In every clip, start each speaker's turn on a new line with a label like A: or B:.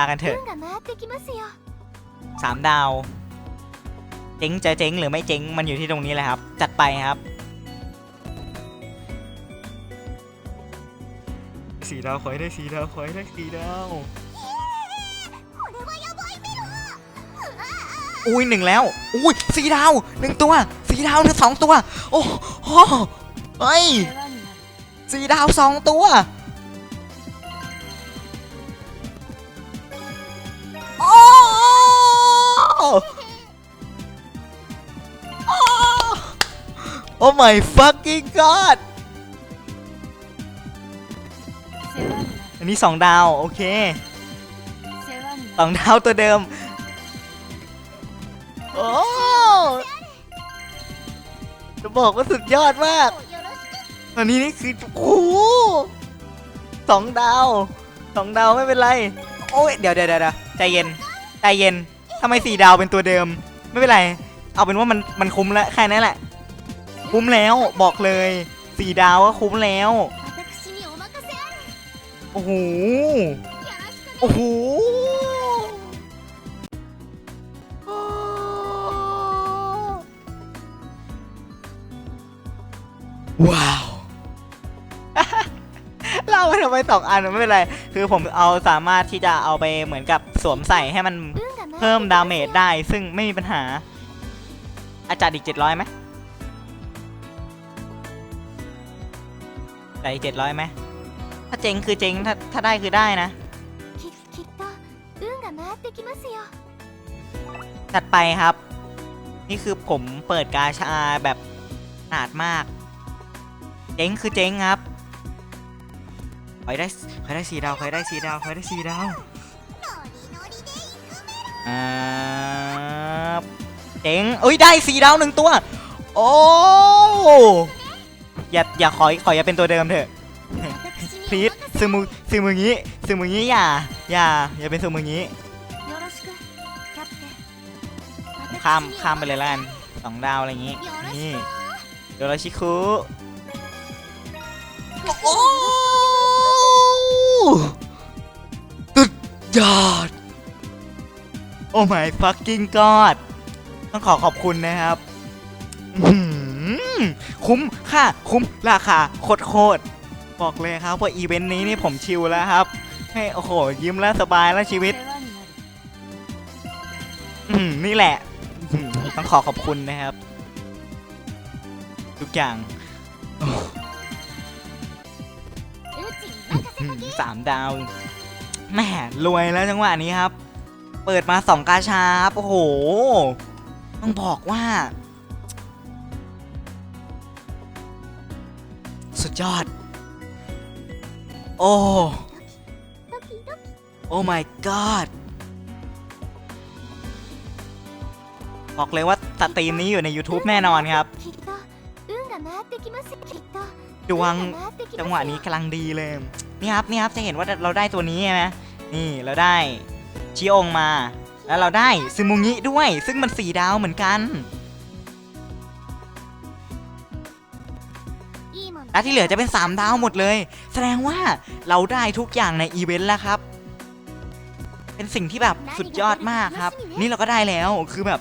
A: ากันเถอะสามดาว เจ๊งจะเจ๊งหรือไม่เจ๊งมันอยู่ที่ตรงนี้แหละครับ จัดไปครับสี่ดาวคอยได้สี่ดาวคอยได้สี่ดาวอุ้ยหนึ่งแล้ว อุ้ยสี่ดาวหนึ่งตัวสี่ดาวหนึ่งสองตัว โอ้โหเฮ้ยสี่ดาวสองตัว โอ้ my fucking god
B: เอั
A: นนี้สองดาว โอเคสองดาวตัวเดิม โอ้จะบอกว่าสุดยอดมาก อันนี้นี่คือโอ้สองดาวสองดาวไม่เป็นไร โอ้เดี๋ยวเดี๋ยวเดี๋ยวใจเย็น ใจเย็นทำไมสี่ดาวเป็นตัวเดิม ไม่เป็นไร เอาเป็นว่ามันมันคุ้มแล้วแค่นั้นแหละ คุ้มแล้วบอกเลยสี่ดาวก็คุ้มแล้ว โอ้โห โอ้โหว้าว เล่าไปทำไมสองอันไม่เป็นไร คือผมเอาสามารถที่จะเอาไปเหมือนกับสวมใส่ให้มันเพิ่มดาเมจได้ ซึ่งไม่มีปัญหา อาจารย์อีกเจ็ดร้อยไหม แต่อีกเจ็ดร้อยไหม ถ้าเจ๊งคือเจ๊ง ถ้าถ้าได้คือได้นะ
B: ききっと運が回ってきますよ
A: จัดไปครับ นี่คือผมเปิดกาชาแบบขนาดมาก เจ๊งคือเจ๊งครับขอให้ได้ขอให้ได้สีดาวขอให้ได้สีดาวขอให้ได้สีดาว
B: ノリノリで
A: อ่าเจ๋งเอ้ยได้สีดาวหนึ่งตัว โอ้ อย่าอย่าขอขออย่าเป็นตัวเดิมเถอะ พีทซึมึงซึมึงงี้ซึมึงงี้อย่าอย่าอย่าเป็นซึมึง
B: งี้
A: ข้ามข้ามไปเลยแล้วกันสองดาวอะไรอย่างงี้นี่โดราชิคุโอ้สุดยอดโอ้ my fucking god ต้องขอขอบคุณนะครับ คุ้มค่าคุ้มราคาโคตรๆบอกเลยครับว่าอีเวนต์นี้นี่ผมชิลแล้วครับ ให้โอ้โห ยิ้มแล้วสบายแล้วชีวิต อืมนี่แหละต้องขอขอบคุณนะครับ ทุกอย่างสามดาวแหมรวยแล้วจังหวะนี้ครับ เปิดมาสองกาชาครับโอ้โห ต้องบอกว่า ยอด โอ้ โอ้ my god บอกเลยว่าสตรีมนี้อยู่ใน YouTube แน่นอนครับ ดวงจังหวะนี้กำลังดีเลย นี่ครับ นี่ครับ จะเห็นว่าเราได้ตัวนี้ใช่ไหมนี่เราได้ชิองมา แล้วเราได้ซึมุงิด้วย ซึ่งมันสีดาวเหมือนกัน และที่เหลือจะเป็น 3 ดาวหมดเลย แสดงว่าเราได้ทุกอย่างในอีเวนต์แล้วครับ เป็นสิ่งที่แบบสุดยอดมากครับ นี่เราก็ได้แล้วคือแบบ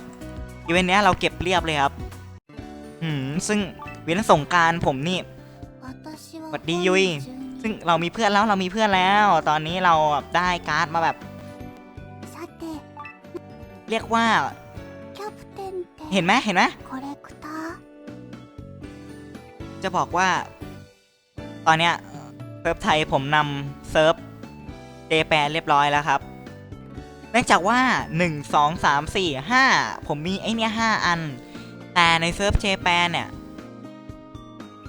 A: อีเวนต์นี้เราเก็บเรียบเลยครับอืมซึ่งเวนสงการผมนี่สวัสดียุยซึ่งเรามีเพื่อนแล้วเรามีเพื่อนแล้ว ตอนนี้เราได้การ์ดมาแบบ เรียกว่า เห็นไหมเห็นไหมจะบอกว่า ตอนเนี้ยเซิร์ฟไทยผมนำเซิร์ฟเจแปนเรียบร้อยแล้วครับ เนื่องจากว่า 1 2 3 4 5 ผมมีไอเนี้ย5อัน แต่ในเซิร์ฟเจแปนเนี่ย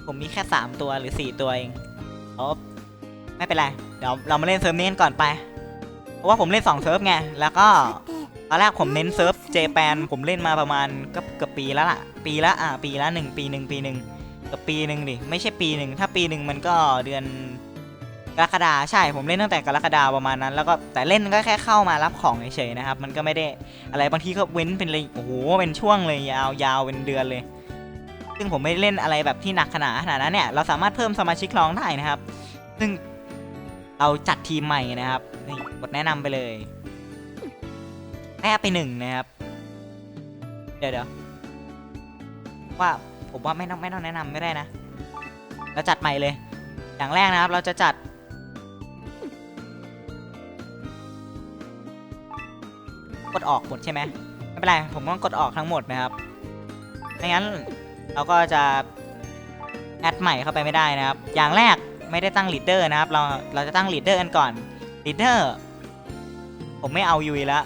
A: ผมมีแค่ 3 ตัวหรือ 4 ตัวเองโอ้ไม่เป็นไร เดี๋ยวเรามาเล่นเซิร์ฟนี้กันก่อนไป เพราะว่าผมเล่น 2 เซิร์ฟไง แล้วก็ตอนแรกผมเน้นเซิร์ฟเจแปนผมเล่นมาประมาณก็เกือบปีแล้วล่ะ ปีละอะปีละหนึ่งปีหนึ่งปีหนึ่ง กับปีหนึ่งดิ ไม่ใช่ปีหนึ่งถ้าปีหนึ่งมันก็เดือนกรกฎาใช่ผมเล่นตั้งแต่กรกฎาประมาณนั้น แล้วก็แต่เล่นก็แค่เข้ามารับของเฉยๆนะครับ มันก็ไม่ได้อะไรบางทีก็เว้นเป็นเลยโอ้โหเป็นช่วงเลยยาวยาวเป็นเดือนเลย ซึ่งผมไม่ได้เล่นอะไรแบบที่หนักขนาดขนาดนั้นเนี่ยเราสามารถเพิ่มสมาชิกคลองได้นะครับ ซึ่งเราจัดทีมใหม่นะครับนี่กดแนะนำไปเลยแต้ไปหนึ่งนะครับ เดี๋ยวเดี๋ยวว่า ผมว่าไม่ต้องไม่ต้องแนะนำไม่ได้นะ เราจัดใหม่เลย อย่างแรกนะครับ เราจะจัด กดออกหมดใช่ไหมไม่เป็นไร ผมต้องกดออกทั้งหมดนะครับไม่งั้นเราก็จะแอดใหม่เข้าไปไม่ได้นะครับ อย่างแรกไม่ได้ตั้งลีดเดอร์นะครับ เราเราจะตั้งลีดเดอร์กันก่อนลีดเดอร์ผมไม่เอายุยละ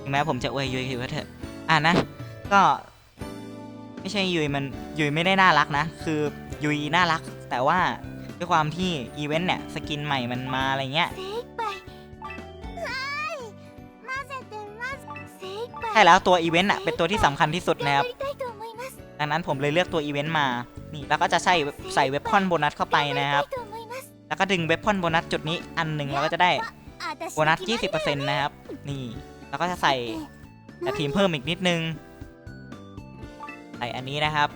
A: ถึงแม้ผมจะอวยยุยคือว่าเถอะอ่านะ ก็ ไม่ใช่ยุยมันยุยไม่ได้น่ารักนะ คือยุยน่ารัก แต่ว่าด้วยความที่อีเวนต์เนี่ยสกินใหม่มันมาอะไรเงี้ยใช่แล้วตัวอีเวนต์อะเป็นตัวที่สำคัญที่สุดนะครับดังนั้นผมเลยเลือกตัวอีเวนต์มานี่แล้วก็จะใส่ใส่เว็บพอนโบนัสเข้าไปนะครับ แล้วก็ดึงเว็บพอนโบนัสจุดนี้อันหนึ่งเราก็จะได้โบนัส 20%นะครับ นี่ แล้วก็จะใส่แต่ทีมเพิ่มอีกนิดนึง ใส่อันนี้นะครับ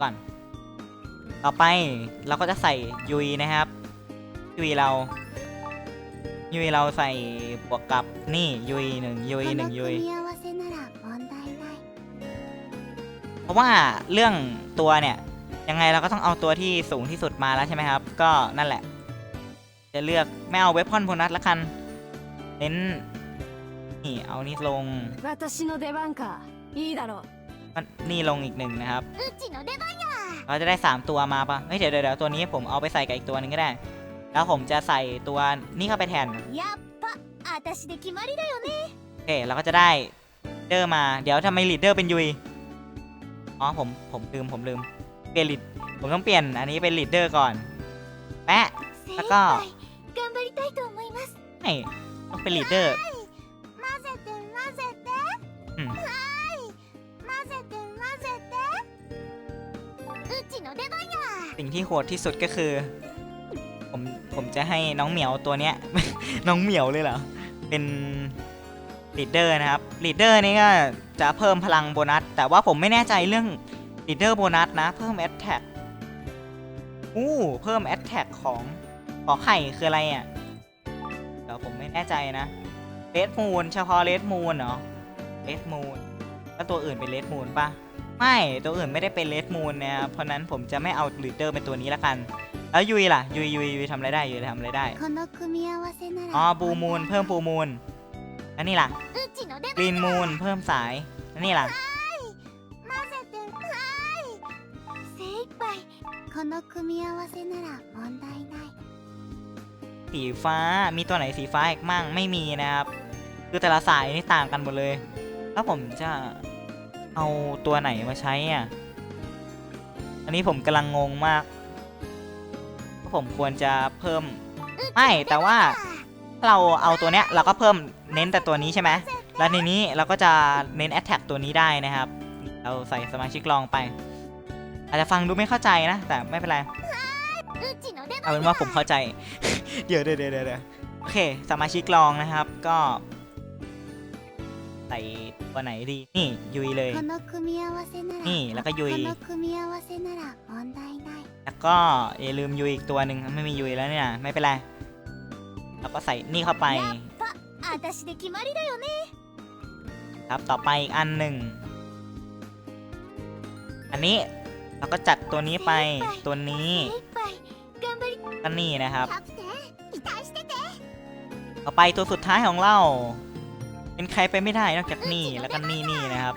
A: ก่อน ต่อไปเราก็จะใส่ยุยนะครับยุยเรายุยเราใส่บวกกับนี่ยุยหนึ่งยุยหนึ่งยุยเพราะว่าเรื่องตัวเนี่ยยังไงเราก็ต้องเอาตัวที่สูงที่สุดมาแล้วใช่ไหมครับ ก็นั่นแหละ จะเลือกไม่เอาเวพอนพนัสละกันเน้นนี่เอานี่ลง นี่ลงอีกหนึ่งนะครับเราจะได้ 3 ตัวมาปะเฮ้ยเดี๋ยวเดี๋ยวตัวนี้ผมเอาไปใส่กับอีกตัวนึงก็ได้ แล้วผมจะใส่ตัวนี่เข้าไปแทนโอเคเราก็จะได้เดอร์มา เดี๋ยวทำไมลีดเดอร์เป็นยุย อ๋อผมผมลืมผมลืม เปลี่ยนลีดผมต้องเปลี่ยนอันนี้เป็นลีดเดอร์ก่อน แปะ แล้วก็ไม่ต้องเป็นลีดเดอร์ ที่โหดที่สุดก็คือ ผมผมจะให้น้องเหมียวตัวเนี้ย น้องเหมียวเลยเหรอ เป็นลีดเดอร์นะครับลีดเดอร์นี่ก็จะเพิ่มพลังโบนัส แต่ว่าผมไม่แน่ใจเรื่องลีดเดอร์โบนัสนะ เพิ่มแอตแทกอู้เพิ่มแอตแทกของขอไข่คืออะไรอะเดี๋ยวผมไม่แน่ใจนะเลดมูนเฉพาะเลดมูนเหรอเลดมูนแล้วตัวอื่นเป็นเลดมูนปะ ไม่ตัวอื่นไม่ได้เป็นเลสมูนนะครับเพราะนั้นผมจะไม่เอาลีดเดอร์เป็นตัวนี้ละกัน แล้วยุยล่ะยุยยุยยุยทำอะไรได้ยุยทำอะไรได้อ๋อบูมูนเพิ่มบูมูนอันนี้ล่ะกรีนมูนเพิ่มสายอันนี้ล่ะสีฟ้ามีตัวไหนสีฟ้าอีกมั่งไม่มีนะครับ คือแต่ละสายนี่ต่างกันหมดเลย แล้วผมจะ เอาตัวไหนมาใช้อะ อันนี้ผมกำลังงงมากว่าผมควรจะเพิ่ม ไม่แต่ว่าเราเอาตัวเนี้ยเราก็เพิ่มเน้นแต่ตัวนี้ใช่ไหมแล้วในนี้เราก็จะเน้นแอตแทกตัวนี้ได้นะครับ เราใส่สมาชิกลองไป อาจจะฟังดูไม่เข้าใจนะ แต่ไม่เป็นไร เอาเป็นว่าผมเข้าใจ เดี๋ยวเดี๋ยวเดี๋ยวโอเค สมาชิกลองนะครับ ก็ ใส่ วไหนดี นี่ยุยเลย นี่แล้วก็ยุย แล้วก็อย่าลืมยุยอีกตัวหนึ่งไม่มียุยแล้วเนี่ย ไม่เป็นไรแล้วก็ใส่นี่เข้าไปครับต่อไปอีกอันหนึ่ง อันนี้เราก็จัดตัวนี้ไปตัวนี้ก็นี่นะครับ ต่อไปตัวสุดท้ายของเรา เป็นใครไปไม่ได้นอกจากนี่แล้วก็นี่นี่นะครับ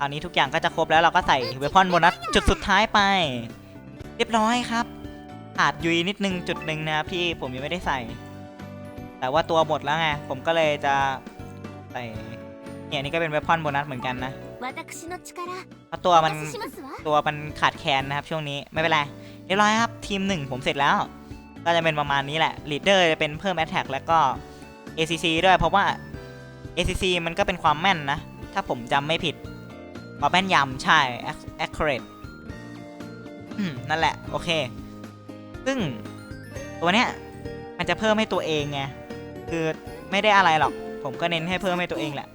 A: ตอนนี้ทุกอย่างก็จะครบแล้วเราก็ใส่เวพอนโบนัสจุดสุดท้ายไป เรียบร้อยครับขาดยุยนิดนึงจุดหนึ่งนะพี่ผมยังไม่ได้ใส่ แต่ว่าตัวหมดแล้วไงผมก็เลยจะใส่เนี่ยนี่ก็เป็นเวพอนโบนัสเหมือนกันนะพะตัวมันตัวมันขาดแคลนนะครับช่วงนี้ไม่เป็นไรเรียบร้อยครับทีมหนึ่งผมเสร็จแล้ว ก็จะเป็นประมาณนี้แหละลีดเดอร์จะเป็นเพิ่มแอตแทกแล้วก็ ACC ด้วยเพราะว่า ACC มันก็เป็นความแม่นนะ ถ้าผมจำไม่ผิดความแม่นยำใช่ accurate นั่นแหละ โอเค ซึ่งตัวเนี้ยมันจะเพิ่มให้ตัวเองไง คือไม่ได้อะไรหรอก ผมก็เน้นให้เพิ่มให้ตัวเองแหละ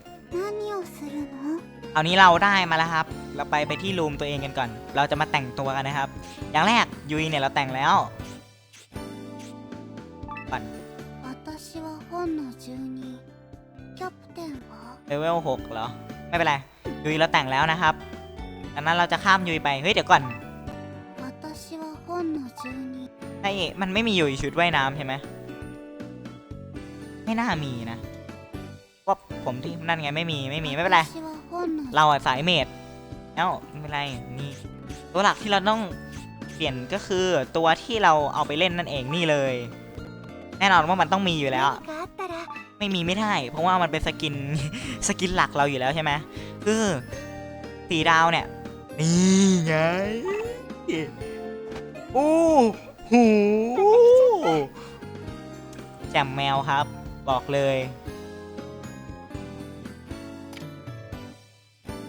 A: เอานี้เราได้มาแล้วครับ เราไปไปที่รูมตัวเองกันก่อน เราจะมาแต่งตัวกันนะครับ อย่างแรกยูยเนี่ยเราแต่งแล้ว เลเวลหกเหรอ ไม่เป็นไร ยุยเราแต่งแล้วนะครับดังนั้นเราจะข้ามยุยไป เฮ้ย เดี๋ยวก่อนไอ้มันไม่มียุยชุดว่ายน้ำใช่ไหม ไม่น่ามีนะว่าผมที่นั่นไงไม่มีไม่มีไม่เป็นไร เราอะสายเมดเอ้าไม่เป็นไรนี่ตัวหลักที่เราต้องเปลี่ยนก็คือตัวที่เราเอาไปเล่นนั่นเองนี่เลย แน่นอนว่ามันต้องมีอยู่แล้ว ไม่มีไม่ได้ เพราะว่ามันเป็นสกินสกินหลักเราอยู่แล้วใช่ไหมคือสีดาวเนี่ยนี่ไงโอ้โหแจมแมวครับ บอกเลย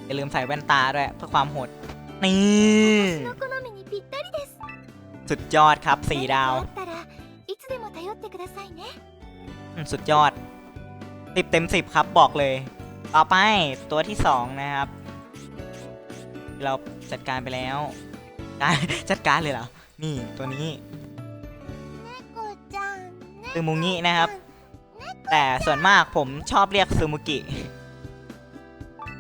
A: อย่าลืมใส่แว่นตาด้วยเพื่อความโหดนี่สุดยอดครับสี่ดาว สุดยอด สิบเต็มสิบครับบอกเลย ต่อไปตัวที่สองนะครับ เราจัดการไปแล้ว จัดการเลยเหรอ นี่ตัวนี้ซึมุงินะครับ แต่ส่วนมากผมชอบเรียกซึมุกิ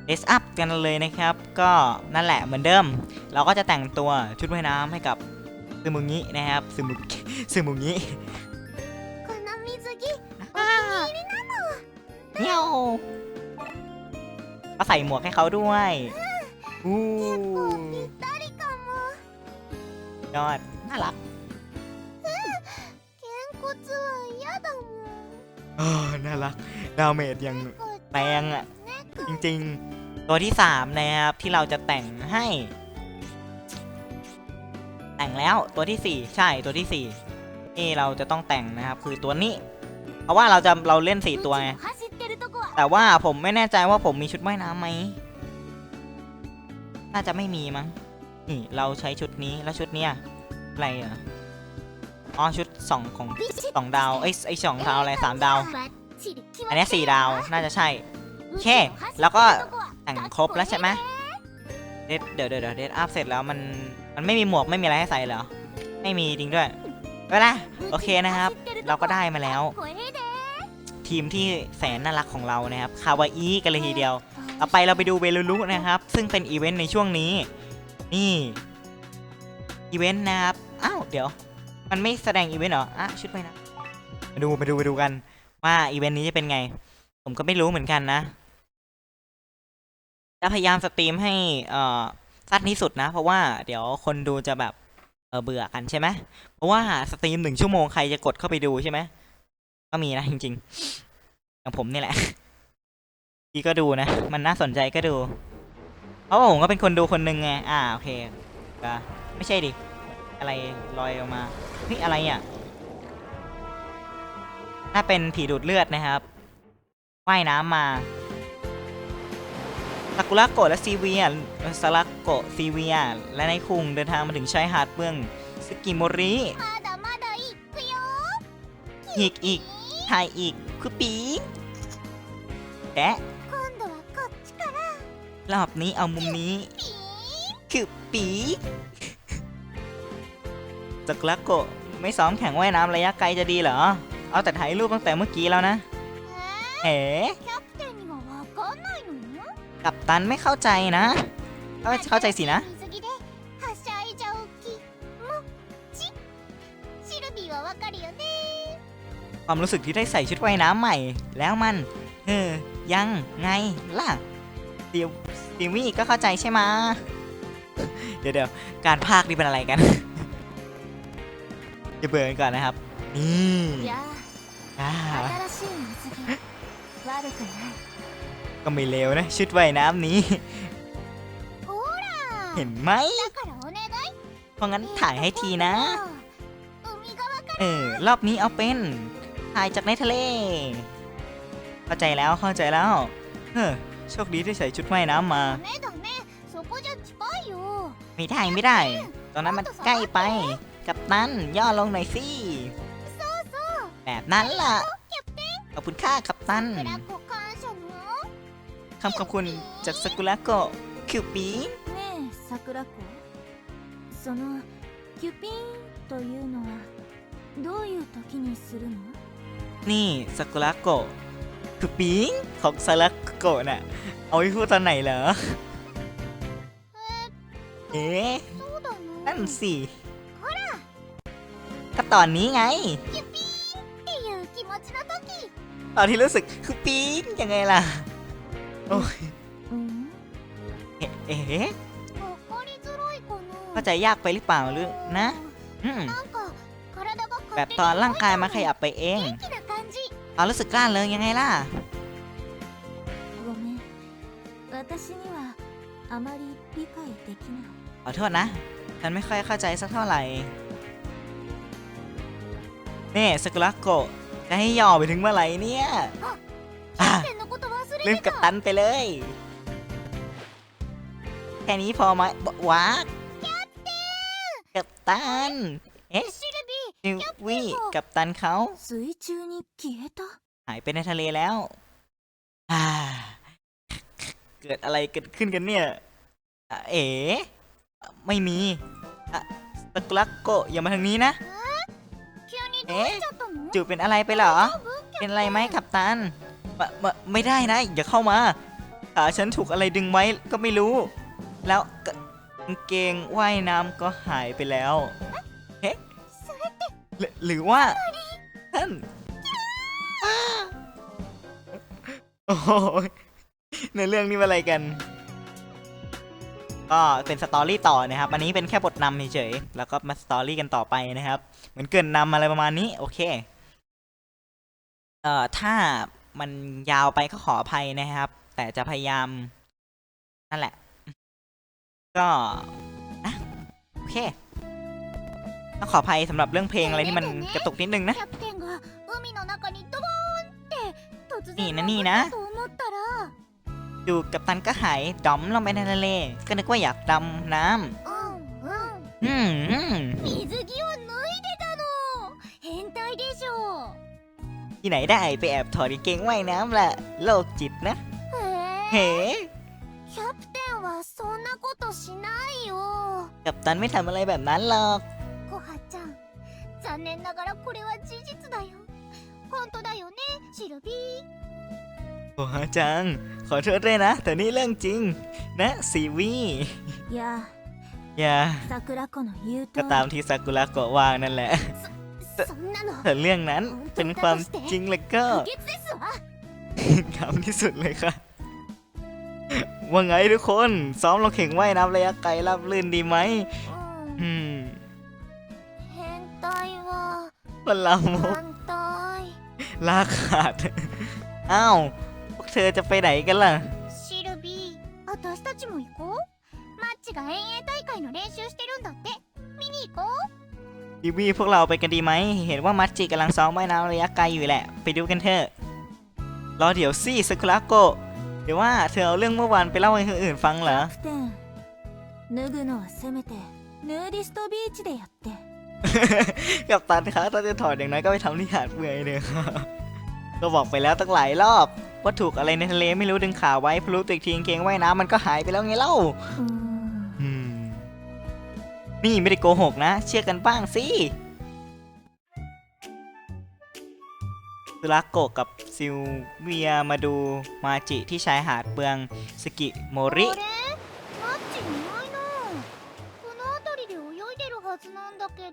A: เอสอัพกันเลยนะครับ ก็นั่นแหละเหมือนเดิม เราก็จะแต่งตัวชุดว่ายน้ำให้กับซึมุงินะครับซึมุซึมุงิ เงี้ยก็ใส่หมวกให้เขาด้วยอู้ยอด น่ารักเออน่ารัก ดาวเมดยังแรงอะ จริงๆ ตัวที่สามนะครับ ที่เราจะแต่งให้ แต่งแล้วตัวที่สี่ใช่ตัวที่สี่ที่เราจะต้องแต่งนะครับ คือตัวนี้ เพราะว่าเราจะเราเล่นสี่ตัวไง แต่ว่าผมไม่แน่ใจว่าผมมีชุดว่ายน้ำไหม น่าจะไม่มีมั้ง นี่เราใช้ชุดนี้แล้วชุดเนี้ยอะไรอะ อ๋อชุดสองของสองดาวไอ้ไอสองดาวอะไรสามดาว อันนี้สี่ดาวน่าจะใช่โอเค แล้วก็แต่งครบแล้วใช่ไหมเดทเดี๋ยวเดี๋ยวเดทอัพเสร็จแล้วมันมันไม่มีหมวกไม่มีอะไรให้ใส่เหรอ ไม่มีจริงด้วยไปละโอเคนะครับ เราก็ได้มาแล้ว ทีมที่แสนน่ารักของเรานะครับคาวาอีกันเลยทีเดียวต่อไปเราไปดูเวลูลุนะครับ ซึ่งเป็นอีเวนต์ในช่วงนี้ นี่อีเวนต์นะครับอ้าวเดี๋ยว มันไม่แสดงอีเวนต์เหรออะชุดไปนะมาดูมาดูมาดูกัน ว่าอีเวนต์นี้จะเป็นไง ผมก็ไม่รู้เหมือนกันนะจะพยายามสตรีมให้เอ่อสั้นที่สุดนะ เพราะว่าเดี๋ยวคนดูจะแบบเออเบื่อกันใช่ไหมเพราะว่าสตรีมหนึ่งชั่วโมงใครจะกดเข้าไปดูใช่ไหม ก็มีนะจริงๆอย่างผมนี่แหละพี่ก็ดูนะ มันน่าสนใจก็ดู เพราะว่ผมก็เป็นคนดูคนหนึ่งไง อ่าโอเคก็ไม่ใช่ดิ อะไรลอยออกมาเฮ้ยอะไรอะน่าเป็นผีดูดเลือดนะครับ ว่ายน้ำมาซากุระโกะและซีเวียซากุระโกะซีเวีย และในคุงเดินทางมาถึงชายหาดเมืองสกิโมริฮิกอีก ถ่ายอีกคุปีแอะรอบนี้เอามุมนี้คือปีจักรักโกไม่ซ้อมแข่งว่ายน้ำระยะไกลจะดีเหรอ เอาแต่ถ่ายรูปตั้งแต่เมื่อกี้แล้วนะเอ๋กับตันไม่เข้าใจนะ เข้าใจสินะ ความรู้สึกที่ได้ใส่ชุดว่ายน้ำใหม่ แล้วมันเออยยังไงล่ะตียวดิวี่ก็เข้าใจใช่ไหมเดี๋ยวเดี๋ยวการพากนี่เป็นอะไรกันจะเบื่อกันก่อนนะครับนี่ก็ไม่เลวนะชุดว่ายน้ำนี้ เห็นไหมเพราะงั้นถ่ายให้ทีนะ เออ รอบนี้เอาเป็น ถ่ายจากในทะเล เข้าใจแล้วเข้าใจแล้ว เฮ้อโชคดีที่ใส่ชุดว่ายน้ำมา
B: ダメダメそこじゃ近いよ
A: ไม่ได้ไม่ได้ ตอนนั้นมันใกล้ไป กับนั้นย่อลงหน่อยสิ
B: そうそう
A: แบบนั้นล่ะ ขอบคุณค่ากับตัน
B: ブラコ感謝の
A: คำขอบคุณจากสกุระโกะคิวปี
B: ねえ桜子そのキュピーンというのはどういう時にするの
A: นี่ซากุระโกะคือปิงของซากุระโกะน่ะ เอาไปพูดตอนไหนเหรอ เอ๊ะนั่นสิก็ตอนนี้ไง ตอนที่รู้สึกคือปิงยังไงล่ะ โอ้ยเอ๊ะเข้าใจยากไปหรือเปล่าหรือนะ แบบตอนร่างกายมาขยับไปเอง เอารู้สึกกล้าเริงยังไงล่ะขอโทษนะ ฉันไม่ค่อยเข้าใจสักเท่าไหร่เน่สกุลโกะจะให้ย่อไปถึงเมื่อไหร่เนี่ยลืมกับตันไปเลย แค่นี้พอไหมวะกับตัน เอ๊ะ ชิวี่กับตันเขาหายไปในทะเลแล้วเกิดอะไรเกิดขึ้นกันเนี่ย เอ๋ไม่มีสกลักโกอย่ามาทางนี้นะ
B: เอ๊
A: จูเป็นอะไรไปเหรอ เป็นอะไรไหมขับตันไม่ได้นะ อย่าเข้ามาขาฉันถูกอะไรดึงไว้ก็ไม่รู้ แล้วเกงว่ายน้ำก็หายไปแล้วเฮ้ หรือหรือว่าท่านโอ้โหในเรื่องนี้เป็นอะไรกัน ก็เป็นสตอรี่ต่อนะครับ อันนี้เป็นแค่บทนำเฉยๆแล้วก็มาสตอรี่กันต่อไปนะครับ เหมือนเกินนำอะไรประมาณนี้ โอเค เอ่อ ถ้ามันยาวไปก็ขออภัยนะครับ แต่จะพยายาม นั่นแหละ ก็นะโอเค ต้องขออภัยสำหรับเรื่องเพลงอะไรที่มันกระตุกนิดนึงนะ
B: キャプテンが海の中にドボーンって突然
A: นี่นะนี่นะ
B: と思ったら
A: ดูกับตันก็หายดอมลงไปในทะเล ก็นึกว่าอยากดำน้
B: うんうん ำ
A: อืมอืม
B: 水着を脱いでたの変態でしょ
A: ที่ไหนได้ไปแอบถอดกางเกงว่ายน้ำล่ะ โลกจิตนะ
B: へ
A: เฮ้
B: えキャプテンはそんなことしないよ
A: กับตันไม่ทำอะไรแบบนั้นหรอก
B: コハちゃん 残念ながらこれは事実だよ本当だよねシルビー
A: โอ้ฮะจัง ขอโทษด้วยนะ แต่นี่เรื่องจริง นะซีวี
B: いや
A: อย่า
B: 桜子の言う
A: ก็ตามที่ซากุระโกะวางนั่นแหละ
B: そんなの
A: แต่เรื่องนั้นเป็นความจริงแล้วก็
B: 不潔ですわ
A: ขำที่สุดเลยค่ะ ว่าไงทุกคน ซ้อมลงเข่งว่ายน้ำระยะไกลรับลื่นดีไหม
B: うん
A: อืม
B: 変態は
A: คนเรา
B: 反対
A: ลากขาด อ้าว พวกเธอจะไปไหนกันล่ะ
B: シルビー私たちも行こうマッチが遠泳大会の練習してるんだって見に行こう
A: บีบีพวกเราไปกันดีไหม เห็นว่ามัจจิกำลังซ้อมว่ายน้ำระยะไกลอยู่แหละ ไปดูกันเถอะ รอเดี๋ยวสิซากุระโกะ เดี๋ยวว่าเธอเอาเรื่องเมื่อวานไปเล่าให้คนอื่นฟังเหรอ
B: キャプテン脱ぐのはせめてヌーディストビーチでやって
A: กับตันคะถ้าจะถอดอย่างน้อยก็ไปทำที่หาดเมื่อยเนี่ยก็บอกไปแล้วตั้งหลายรอบว่าถูกอะไรในทะเลไม่รู้ดึงขาไว้พอรู้ตัวอีกทีกางเกงว่ายน้ำมันก็หายไปแล้วไงเล่า
B: うーん
A: อืมนี่ไม่ได้โกหกนะ เชื่อกันบ้างสิสุรักโกะกับซิลเวียมาดูมาจิที่ชายหาดเบืองสกิโมริ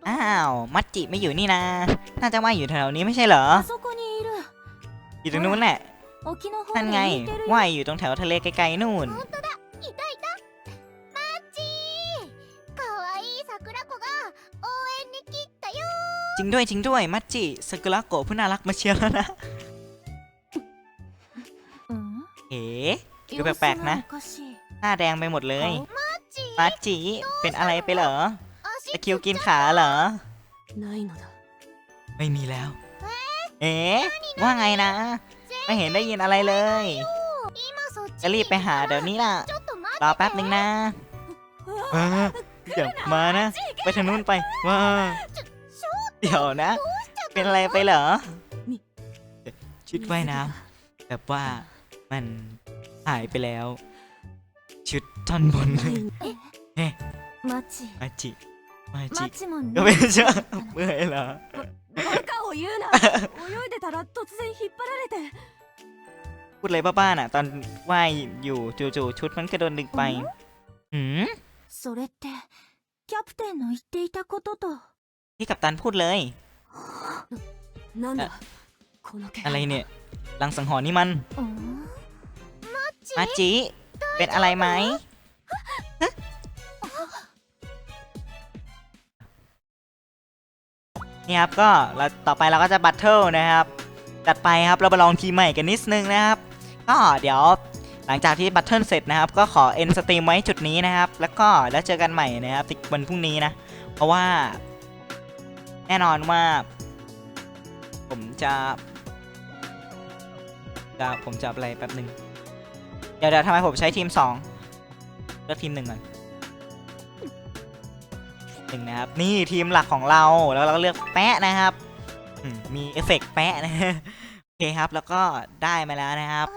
A: อ้าว มัดจิไม่อยู่นี่นะ น่าจะว่าอยู่แถวนี้ไม่ใช่เหรอ อยู่ตรงนู้นแหละ นั่นไง ว่ายอยู่ตรงแถวทะเลไกลๆนู่น จริงด้วยจริงด้วย มัดจิสกุระโกะผู้น่ารักมาเชียร์แล้วนะ เอ๋ดูแปลกๆนะ หน้าแดงไปหมดเลย มัดจิเป็นอะไรไปเหรอ ตะคิวกินขาเหรอ ไม่มีแล้ว เอ๊ว่าไงนะ ไม่เห็นได้ยินอะไรเลย จะรีบไปหาเดี๋ยวนี้ล่ะ รอแป๊บหนึ่งนะมาอยวมานะ ไปทางนู้นไปว่าเดี๋ยวนะ เป็นอะไรไปเหรอ ชุดว่ายน้ำแบบว่ามันหายไปแล้ว ชุดท่อนบน
B: เฮ้
A: มาจิ มา
B: マ
A: จิ
B: ッチも
A: ก็เป็นเชือกเมื่อยเหรอ
C: バカを を言うな泳いでたら突然引っ張られて
A: พูดเลยบ้าๆน่ะ ตอนว่ายอยู่จู่ๆชุดมันก็โดนดึงไปหืม
B: それってキャプテンの言っていたことと
A: ที่กัปตันพูดเลย
C: なんだ
A: あ
C: この気
A: อะไร
C: 配
A: เนี่ยลังสังหรณ์นี่มัน
B: うん
A: มาจิ เป็นอะไรไหม นี่ครับก็เราต่อไปเราก็จะบัตเทิลนะครับจัดไปครับเราไปลองทีมใหม่กันนิดนึงนะครับ ก็เดี๋ยวหลังจากที่บัตเทิลเสร็จนะครับ ก็ขอเอ็นสตรีมไว้จุดนี้นะครับ แล้วก็แล้วเจอกันใหม่นะครับวันพรุ่งนี้นะ เพราะว่าแน่นอนว่า ผมจะจะผมจะอะไรแป๊บหนึ่งเดี๋ยวเดี๋ยวทำไมผมใช้ทีมสองเลือกทีมหนึ่งก่อน หนึ่งนะครับ นี่ทีมหลักของเราแล้วเราก็เลือกแปะนะครับมีเอฟเฟกแปะนะโอเคครับ แล้วก็ได้มาแล้วนะครับ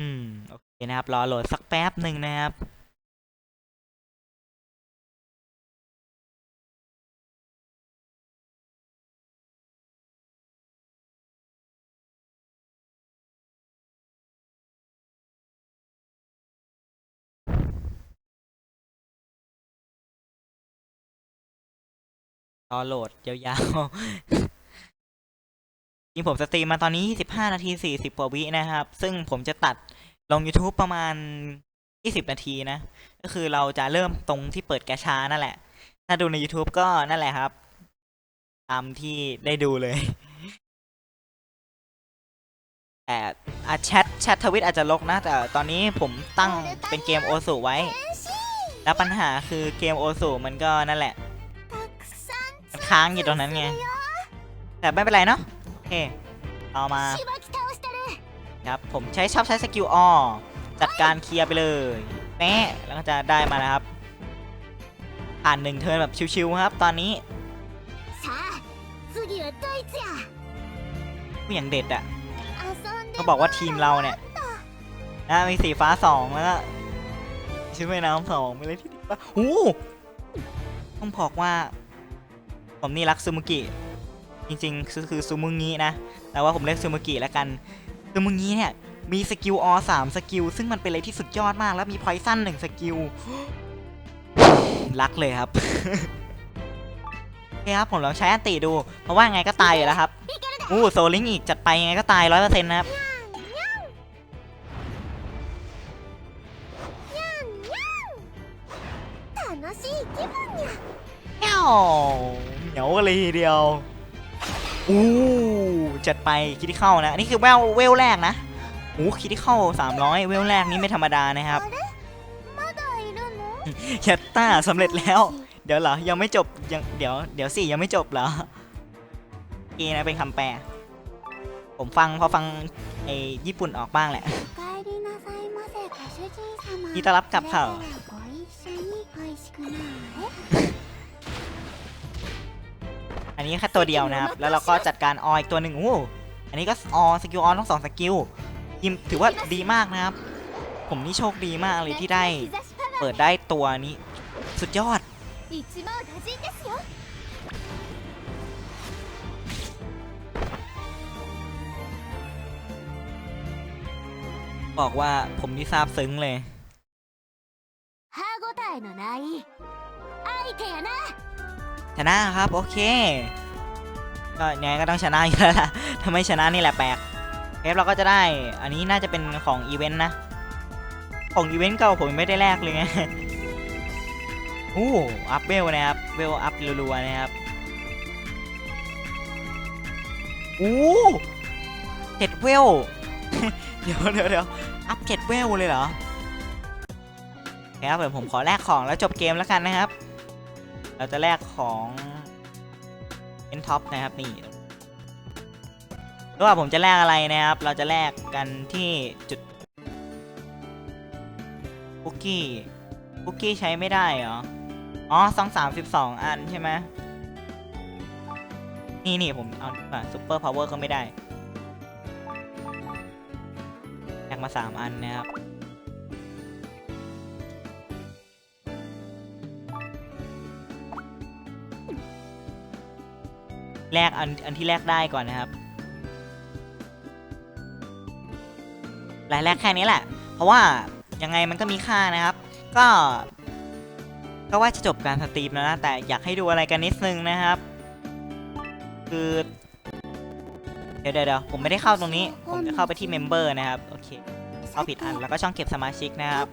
A: อืมโอเคนะครับรอโหลดสักแป๊บหนึ่งนะครับ รอโหลดยาวๆนี่ผมสตรีมมาตอนนี้ 25 นาที 40กว่าวินะครับ ซึ่งผมจะตัดลง YouTube ประมาณ 20 นาทีนะ ก็คือเราจะเริ่มตรงที่เปิดแกช้านั่นแหละ ถ้าดูใน YouTube ก็นั่นแหละครับ ตามที่ได้ดูเลย แต่อาแชทแชททวิตอาจจะลกนะ แต่ตอนนี้ผมตั้งเป็นเกมโอสุไว้ แล้วปัญหาคือเกมโอสุมันก็นั่นแหละ มันค้างอยู่ตรงนั้นไง แต่ไม่เป็นไรเนาะโอเคเอามาครับผมใช้ชอบใช้สกิลอจัดการเคลียร์ไปเลยแม่แล้วก็จะได้มานะครับ ผ่านหนึ่งเทิร์นแบบชิวๆครับ ตอนนี้ผู้อย่างเด็ดอะเขาบอกว่าทีมเราเนี่ยนะมีสีฟ้าสองแล้วชื่อแม่น้ำสองไปเลยที่ดีป่ะโอ้ต้องบอกว่า ผมนี่รักซูมุกิจริงๆคือซูมุงินะ แต่ว่าผมเรียกซูมุกิแล้วกันซูมุงิเนี่ยมีสกิลอสามสกิลซึ่งมันเป็นอะไรที่สุดยอดมาก แล้วมีพอยสั้นหนึ่งสกิลรักเลยครับโอเคครับผมลองใช้อันติดู เพราะว่าไงก็ตายอยู่แล้วครับอู้โซลิงอีกจัดไปไงก็ตายร้อยเปอร์เซ็นต์นะครับเอ้า นียวกัเลยเดียวอู้จัดไปคิดที่เข้านะอันนี้คือเววเวลแรกนะโอ้คิดที่เข้า300 เวลแรกนี้ไม่ธรรมดานะครับยัตตาสำเร็จแล้ว เดี๋ยวเหรอยังไม่จบยังเดี๋ยวเดี๋ยวสิยังไม่จบเหรอเอนะเป็นคำแปล ผมฟังพอฟังไอญี่ปุ่นออกบ้างแหละยินดีต้อนรับกลับ
B: เขะ
A: อันนี้แค่ตัวเดียวนะครับ แล้วเราก็จัดการออีกตัวหนึ่งอู้อันนี้ก็ออสกิลออทั้งสองสกิลยิมถือว่าดีมากนะครับ ผมนี่โชคดีมากเลยที่ได้ เปิดได้ตัวนี้ สุดยอดบอกว่าผมนี่ซาบซึ้งเลย
B: ฮาโกไตโนไนไอเทนะ
A: ชนะครับ โอเค ก็ยังไงก็ต้องชนะอยู่แล้วล่ะถ้าไม่ชนะนี่แหละแปลกเทปเราก็จะได้ อันนี้น่าจะเป็นของอีเวนต์นะ ของอีเวนต์เก่าผมไม่ได้แลกเลยไงโอ้อัพเวลนะครับ เวลอัพรัวๆนะครับโอ้เจ็ดเวล เดี๋ยวเดี๋ยวเดี๋ยวอัพเจ็ดเวลเลยเหรอคครับเดี๋ยวผมขอแลกของแล้วจบเกมแล้วกันนะครับ เราจะแลกของเอ็นท็อปนะครับนี่ไม่ว่าผมจะแลกอะไรนะครับ เราจะแลกกันที่จุดคุกกี้คุกกี้ใช้ไม่ได้เหรอ อ๋อสองสามสิบสองอันใช่ไหมนี่นี่ผมเอาดีกว่าซูเปอร์พาวเวอร์ก็ไม่ได้แลกมาสามอันนะครับ แรกอันอันที่แรกได้ก่อนนะครับรายแรกแค่นี้แหละ เพราะว่ายังไงมันก็มีค่านะครับ ก็ ก็ว่าจะจบการสตรีมแล้วนะแต่อยากให้ดูอะไรกันนิดนึงนะครับ คือเดี๋ยวเดี๋ยวผมไม่ได้เข้าตรงนี้ ผมจะเข้าไปที่เมมเบอร์นะครับ โอเคเข้าผิดอันแล้วก็ช่องเก็บสมาชิกนะครับ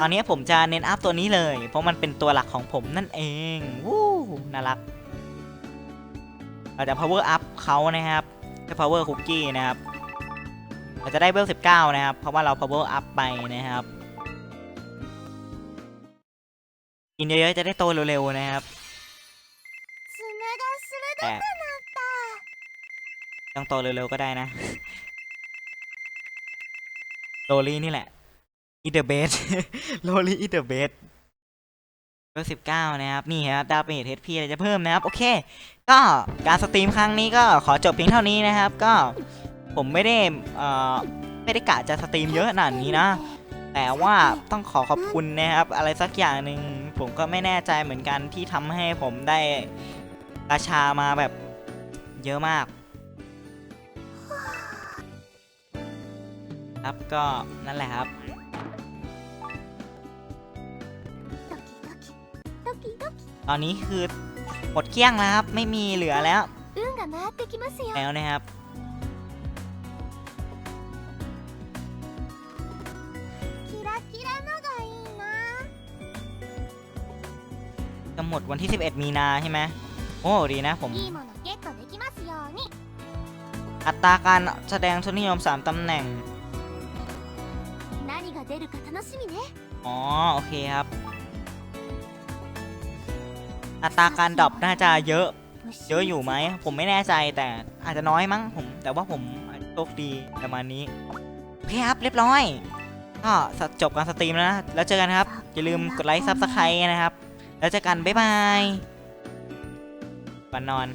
A: ตอนนี้ผมจะเน้นอัพตัวนี้เลย เพราะมันเป็นตัวหลักของผมนั่นเอง วู้ น่ารัก เราจะ power up เขานะครับด้ว power cookie นะครับเราจะได้เวล19 นะครับ เพราะว่าเรา power up ไปนะครับ กินเยอะๆจะได้โตเร็วๆนะครับแต่ต้องโตเร็วๆก็ได้นะโรลี่นี่แหละ อีเดอะเบสโรลี่อีเดอะเบส เบอร์สิบเก้านะครับ นี่ครับดาวเมจเฮดพีอะไรจะเพิ่มนะครับ โอเค ก็การสตรีมครั้งนี้ก็ขอจบเพียงเท่านี้นะครับ ก็ผมไม่ได้เอ่อไม่ได้กะจะสตรีมเยอะขนาดนี้นะ แต่ว่าต้องขอขอบคุณนะครับ อะไรสักอย่างหนึ่งผมก็ไม่แน่ใจเหมือนกันที่ทำให้ผมได้ราชามาแบบเยอะมาก ครับก็นั่นแหละครับ ตอนนี้คือหมดเกลี้ยงแล้วครับ ไม่มีเหลือแล้วแล้วนะครับกำหนดวันที่ 11 มีนาใช่ไหมโอ้ดีนะผมอัตราการแสดงชนนิยม 3 ตำแหน่ง อ๋อ โอเคครับ อัตราการดรอปน่าจะเยอะ เยอะอยู่ไหม ผมไม่แน่ใจแต่อาจจะน้อยมั้งผม แต่ว่าผมอาจจะโชคดีประมาณนี้โอเคครับเรียบร้อย ก็จบการสตรีมแล้วนะ แล้วเจอกันครับ อย่าลืมกดไลค์ซับสไครต์นะครับ แล้วเจอกัน บ๊ายบายก่อนนอน